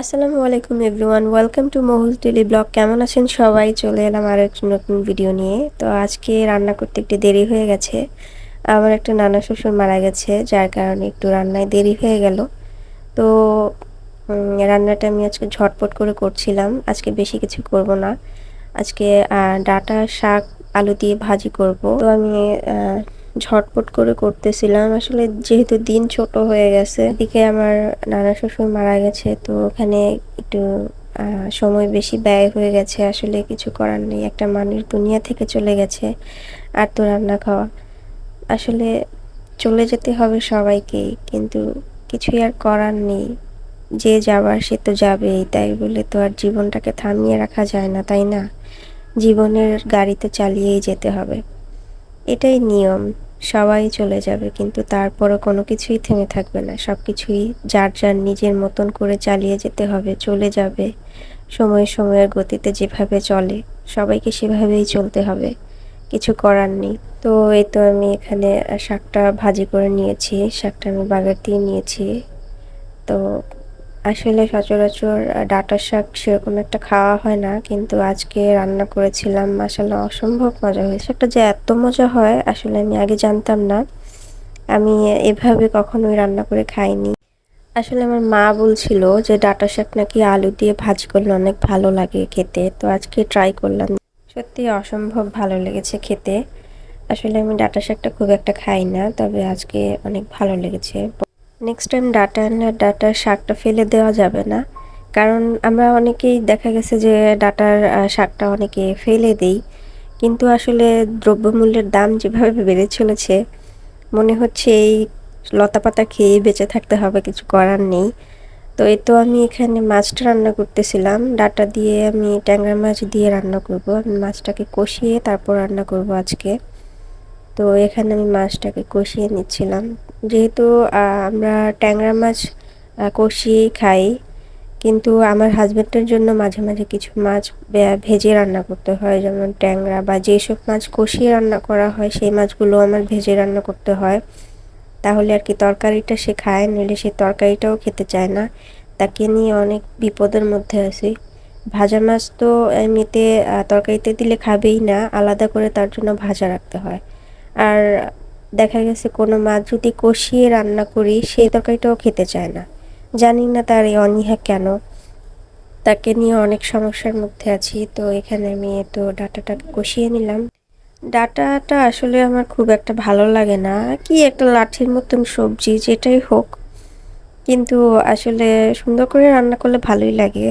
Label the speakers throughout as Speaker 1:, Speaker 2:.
Speaker 1: আসসালামু আলাইকুম everyone, welcome to Mahul tele blog. কেমন আছেন সবাই? চলে এলাম আরও একটি নতুন ভিডিও নিয়ে। তো আজকে রান্না করতে একটু দেরি হয়ে গেছে। আমার একটা নানা শ্বশুর মারা গেছে, যার কারণে একটু রান্নায় দেরি হয়ে গেল। তো রান্নাটা আমি আজকে ঝটপট করে করছিলাম। আজকে বেশি কিছু করব না। আজকে ডাটা, শাক, আলু দিয়ে ভাজি করব। তো আমি ঝটপট করে করতেছিলাম। আসলে যেহেতু দিন ছোট হয়ে গেছে, এদিকে আমার নানা শ্বশুর মারা গেছে, তো ওখানে একটু সময় বেশি ব্যয় হয়ে গেছে। আসলে কিছু করার নেই, একটা মানুষ দুনিয়া থেকে চলে গেছে, আর তো রান্না খাওয়া। আসলে চলে যেতে হবে সবাইকেই কিন্তু কিছুই আর করার নেই। যে যাবার সে তো যাবেই, তাই বলে তো আর জীবনটাকে থামিয়ে রাখা যায় না, তাই না? জীবনের গাড়িতে চালিয়েই যেতে হবে। এটাই নিয়ম। সবাই চলে যাবে, কিন্তু তারপরও কোনো কিছুই থেমে থাকবে না। সব কিছুই যার যার নিজের মতন করে চালিয়ে যেতে হবে, চলে যাবে। সময় সময়ের গতিতে যেভাবে চলে, সবাইকে সেভাবেই চলতে হবে। কিছু করার নেই। তো এই তো আমি এখানে শাকটা ভাজি করে নিয়েছি, শাকটা আমি বাগার দিয়ে নিয়েছি। তো আসলে সচরাচর ডাটা শাক সেরকম একটা খাওয়া হয় না। কিন্তু আজকে রান্না করেছিলাম আসলে অসম্ভব মজা হয়েছে। একটা যে এত মজা হয়, আসলে আমি আগে জানতাম না। আমি এভাবে কখনোই রান্না করে খাইনি। আসলে আমার মা বলছিল যে, ডাটা শাক নাকি আলু দিয়ে ভাজি করলে অনেক ভালো লাগে খেতে। তো আজকে ট্রাই করলাম। সত্যি অসম্ভব ভালো লেগেছে খেতে। আসলে আমি ডাটা শাকটা খুব একটা খাই না, তবে আজকে অনেক ভালো লেগেছে। নেক্সট টাইম ডাটা আনলে ডাটার শাকটা ফেলে দেওয়া যাবে না। কারণ আমরা অনেকেই দেখা গেছে যে ডাটার শাকটা অনেকে ফেলে দেই। কিন্তু আসলে দ্রব্যমূল্যের দাম যেভাবে বেড়ে চলেছে, মনে হচ্ছে এই লতাপাতা খেয়ে বেঁচে থাকতে হবে, কিছু করার নেই। তো এই তো আমি এখানে মাছটা রান্না করতেছিলাম। ডাটা দিয়ে আমি ট্যাংরা মাছ দিয়ে রান্না করব। আমি মাছটাকে কষিয়ে তারপর রান্না করব আজকে। তো এখানে আমি মাছটাকে কষিয়ে নিচ্ছিলাম। যেহেতু আমরা ট্যাংরা মাছ কষিয়েই খাই, কিন্তু আমার হাজব্যান্ডের জন্য মাঝে মাঝে কিছু মাছ ভেজে রান্না করতে হয়, যেমন ট্যাংরা বা যেসব মাছ কষিয়ে রান্না করা হয়, সেই মাছগুলো আমার ভেজে রান্না করতে হয়। তাহলে আর কি তরকারিটা সে খায়, নইলে সে তরকারিটাও খেতে চায় না। তাকে নিয়ে অনেক বিপদের মধ্যে আছি। ভাজা মাছ তো এমনিতে তরকারিতে দিলে খাবেই না, আলাদা করে তার জন্য ভাজা রাখতে হয়। আর দেখা গেছে কোনো মাছ যদি কষিয়ে রান্না করি, সেই তরকারিটাও খেতে চায় না। জানি না তার এই অনীহা কেন। তাকে নিয়ে অনেক সমস্যার মধ্যে আছি। তো এখানে আমি তো ডাটাটা কষিয়ে নিলাম। ডাটাটা আসলে আমার খুব একটা ভালো লাগে না। কি একটা লাঠির মতন সবজি, যেটাই হোক। কিন্তু আসলে সুন্দর করে রান্না করলে ভালোই লাগে।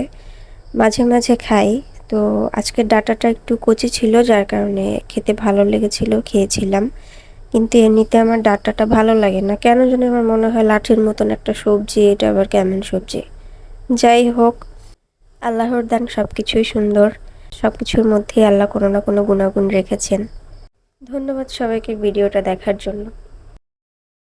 Speaker 1: মাঝে মাঝে খাই। তো আজকের ডাটাটা একটু কচি ছিল, যার কারণে খেতে ভালো লেগেছিল, খেয়েছিলাম। কিন্তু এমনিতে আমার ডাটাটা ভালো লাগে না। কেন জানি আমার মনে হয় লাঠির মতন একটা সবজি, এটা আবার কেমন সবজি। যাই হোক, আল্লাহর দান সব কিছুই সুন্দর। সব কিছুর মধ্যেই আল্লাহ কোনো না কোনো গুণাগুণ রেখেছেন। ধন্যবাদ সবাইকে ভিডিওটা দেখার জন্য।